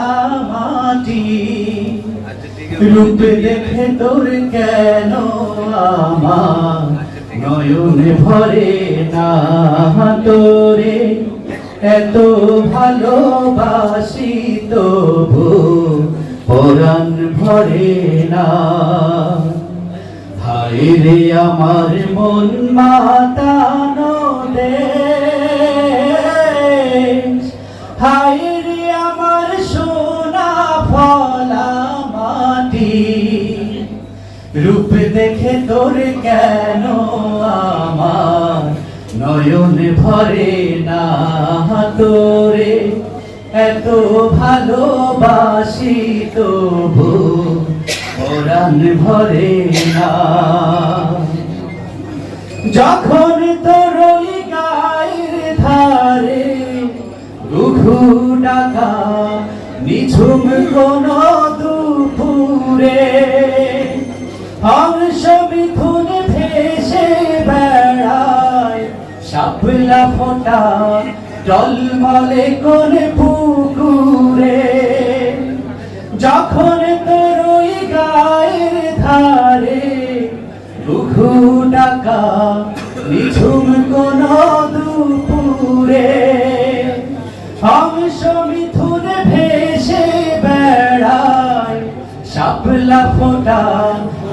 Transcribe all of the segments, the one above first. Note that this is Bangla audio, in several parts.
ফলা মাটি রূপ দেখে তোর কেন আমার? নয়নে ভরে না তোরে। এত ভালোবাসি তবু পরাণ ভরে না। হায় রে আমার মন মাতানো দেশ রূপ দেখে তোর কেন আমার? নয়ন ভরে না তোরে। এত ভালোবাসি তবু পরাণ ভরে না। যখন তোর গায়ের ধারে রুঘু ডাকা, নিঝুম কোন দুপুরে শাপলা ফোটা, জলমলে কোন পুকুরে। যখন তোর ওই গায়ের ধারে রুঘু ডাকা, নিঝুম কোন দুপুরে। হংস মিথুন ভেসে বেড়ায় শাপলা ফোটা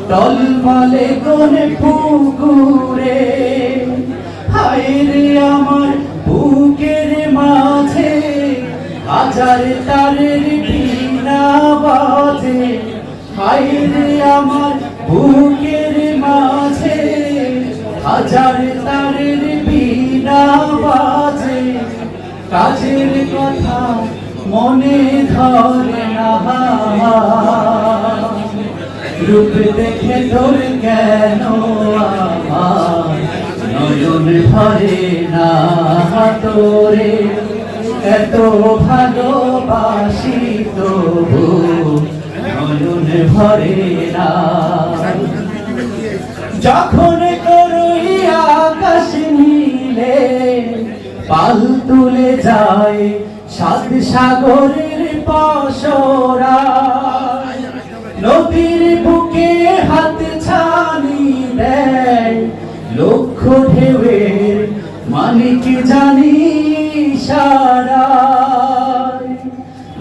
টলমলে কোন পুকুরে। রে আমার বুকের মাঝে হাজার তারের বিনা বাজে। হায় রে আমার বুকের মাঝে হাজার তারের বিনা বাজে। কাজের কথা মনে ধরে না। রূপ দেখে তোর কেন আমার? নয়ন ভরে না তোরে এত ভালোবাসি তবু নয়ন ভরে না। যখন করই আকাশ নীলে, পাল তুলে যায় সাত সাগরের পশরা। নদীর বুকে হাত ছানি দেয় লক্ষ ঢেউয়ের মালিক জানি সারা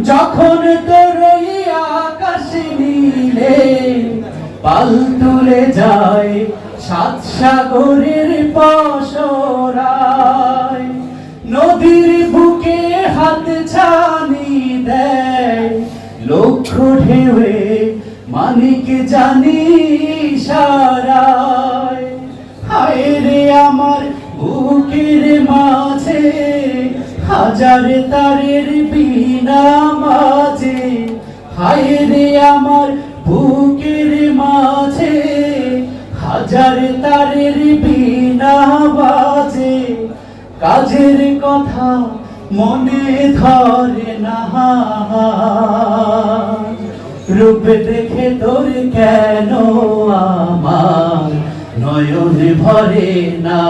যখন তোর আকাশ নীলে পাল তুলে যায় সাত সাগরের পশরায় নদীর বুকে হাত ছানি দেয় লক্ষ ঢেউয়ে মানিক জানি সারায় হায় রে আমার বুকের মাঝে, হাজার তারের বিনা মাঝে হায় রে আমার বুকের মাঝে, হাজার তারের বিনা বাজে কাজের কথা মনে ধরে না। রূপ দেখে তোর কেন আমার নয়ন ভরে না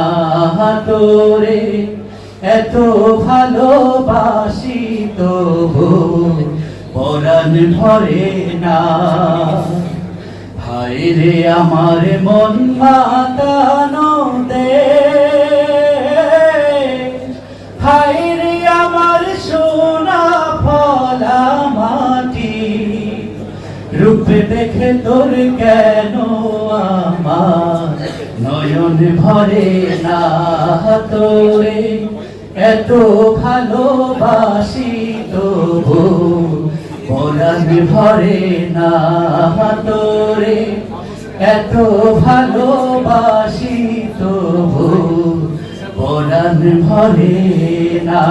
তোরে, এত ভালোবাসি তবু পরাণ ভরে না। ভাই রে আমার মন মাতানো দে। হায় রে আমার সোনা ফলা মাটি, রূপ দেখে তোর কেন নয়ন ভরে না তোরে, এত ভালোবাসি তবু পরাণ ভরে না তোরে, এত ভালোবাসি তবু পরাণ ভরে না।